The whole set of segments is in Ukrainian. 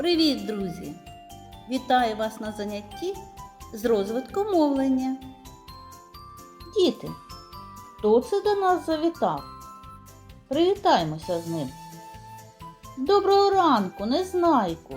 Привіт, друзі! Вітаю вас на занятті з розвитку мовлення. Діти, хто це до нас завітав? Привітаємося з ним. Доброго ранку, незнайку.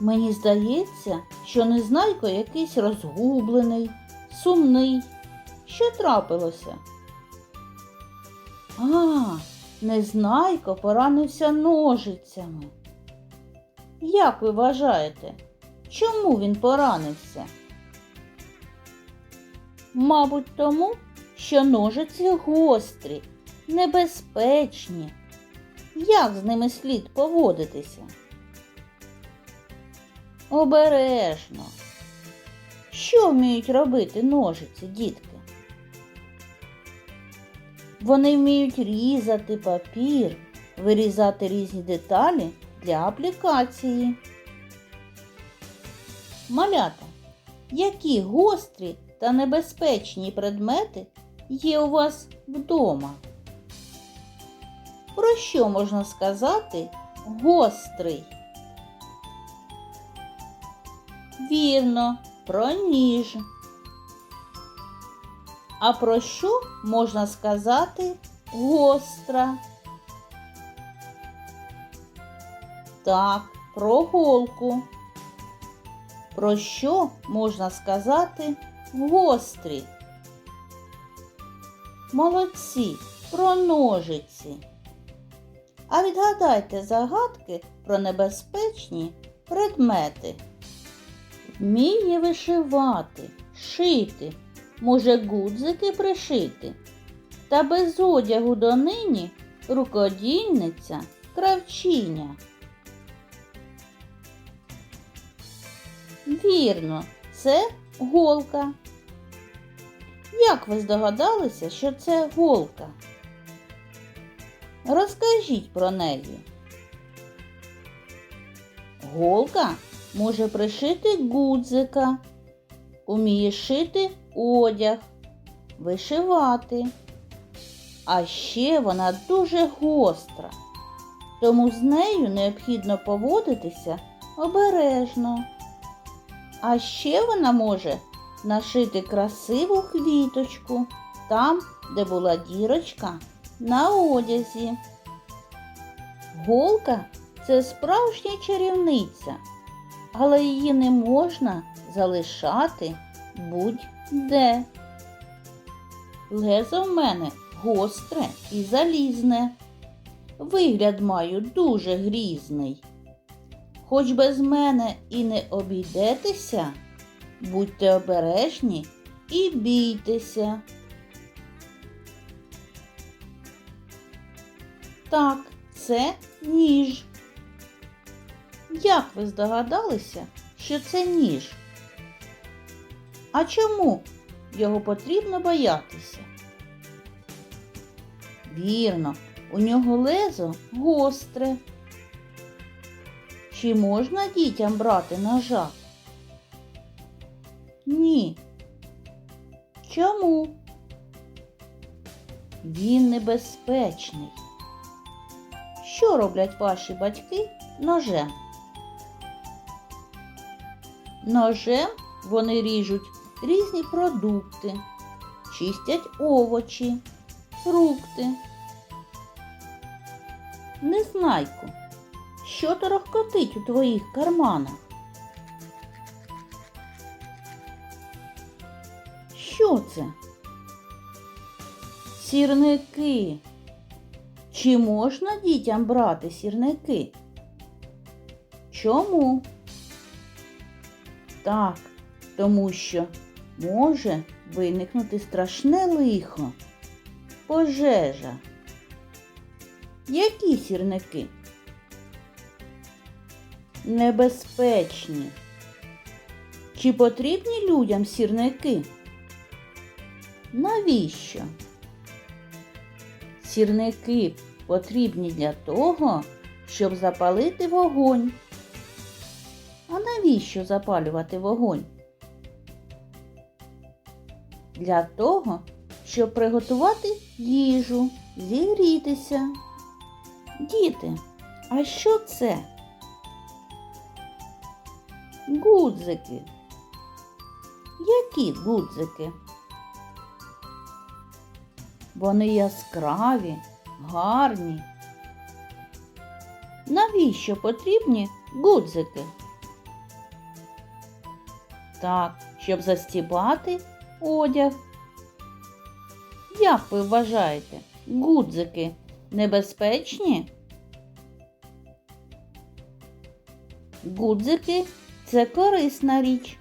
Мені здається, що незнайко якийсь розгублений, сумний. Що трапилося? А, незнайко поранився ножицями. Як ви вважаєте, чому він поранився? Мабуть, тому, що ножиці гострі, небезпечні. Як з ними слід поводитися? Обережно. Що вміють робити ножиці, дітки? Вони вміють різати папір, вирізати різні деталі для аплікації. Малята, які гострі та небезпечні предмети є у вас вдома? Про що можна сказати гострий? Вірно, про ніж. А про що можна сказати гостра? Так, про голку. Про що можна сказати гострі? Молодці, про ножиці. А відгадайте загадки про небезпечні предмети. Вміє вишивати, шити, може гудзики пришити. Та без одягу донині рукодільниця кравчиня. Вірно, це голка. Як ви здогадалися, що це голка? Розкажіть про неї. Голка може пришити гудзика, уміє шити одяг, вишивати. А ще вона дуже гостра, тому з нею необхідно поводитися обережно. А ще вона може нашити красиву квіточку там, де була дірочка на одязі. Голка це справжня чарівниця, але її не можна залишати будь-де. Лезо в мене гостре і залізне. Вигляд маю дуже грізний. Хоч без мене і не обійдетеся, будьте обережні і бійтеся. Так, це ніж. Як ви здогадалися, що це ніж? А чому його потрібно боятися? Вірно, у нього лезо гостре. Чи можна дітям брати ножа? Ні. Чому? Він небезпечний. Що роблять ваші батьки ножем? Ножем вони ріжуть різні продукти, чистять овочі, фрукти. Незнайку, що торохкотить у твоїх карманах? Що це? Сірники. Чи можна дітям брати сірники? Чому? Так, тому що може виникнути страшне лихо, пожежа. Які сірники? Небезпечні. Чи потрібні людям сірники? Навіщо? Сірники потрібні для того, щоб запалити вогонь. А навіщо запалювати вогонь? Для того, щоб приготувати їжу, зігрітися. Діти, а що це? Гудзики. Які гудзики? Вони яскраві, гарні. Навіщо потрібні гудзики? Так, щоб застібати одяг. Як ви вважаєте, гудзики небезпечні? Гудзики це корисна річ,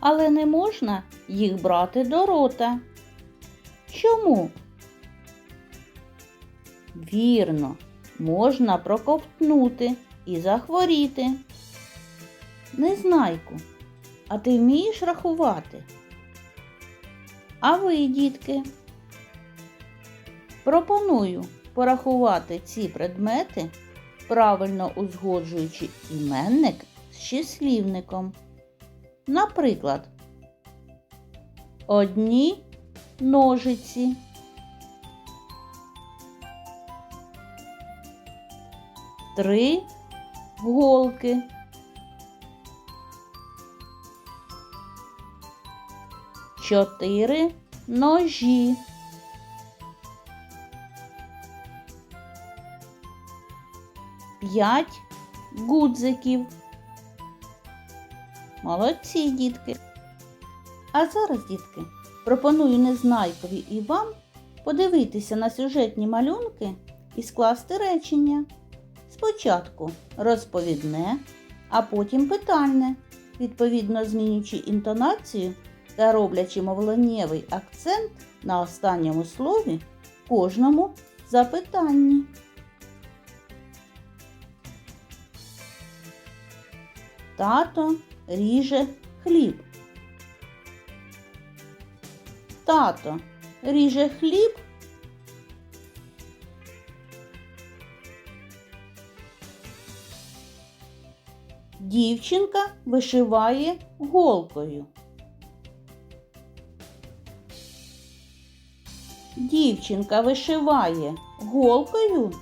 але не можна їх брати до рота. Чому? Вірно, можна проковтнути і захворіти. Незнайку, а ти вмієш рахувати? А ви, дітки? Пропоную порахувати ці предмети, правильно узгоджуючи іменник з числівником. Наприклад, одні ножиці. Три голки. Чотири ножі. П'ять гудзиків. Молодці, дітки. А зараз, дітки, пропоную Незнайкові і вам подивитися на сюжетні малюнки і скласти речення. Спочатку розповідне, а потім питальне, відповідно змінюючи інтонацію та роблячи мовленнєвий акцент на останньому слові кожному запитанні. Тато ріже хліб. Тато ріже хліб. Дівчинка вишиває голкою. Дівчинка вишиває голкою.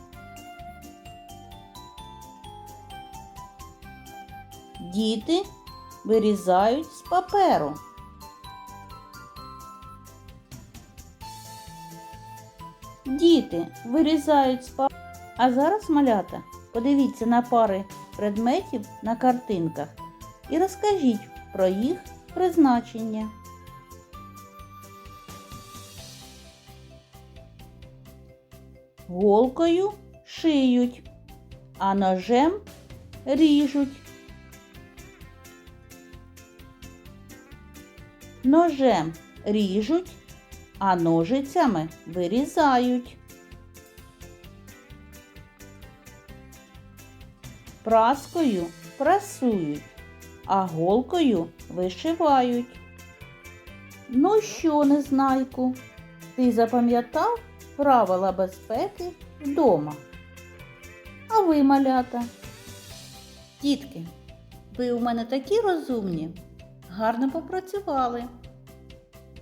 Діти вирізають з паперу. Діти вирізають з паперу. А зараз, малята, подивіться на пари предметів на картинках і розкажіть про їх призначення. Голкою шиють, а ножем ріжуть. Ножем ріжуть, а ножицями вирізають. Праскою прасують, а голкою вишивають. Ну що, незнайку, ти запам'ятав правила безпеки вдома? А ви, малята? Дітки, ви у мене такі розумні, гарно попрацювали.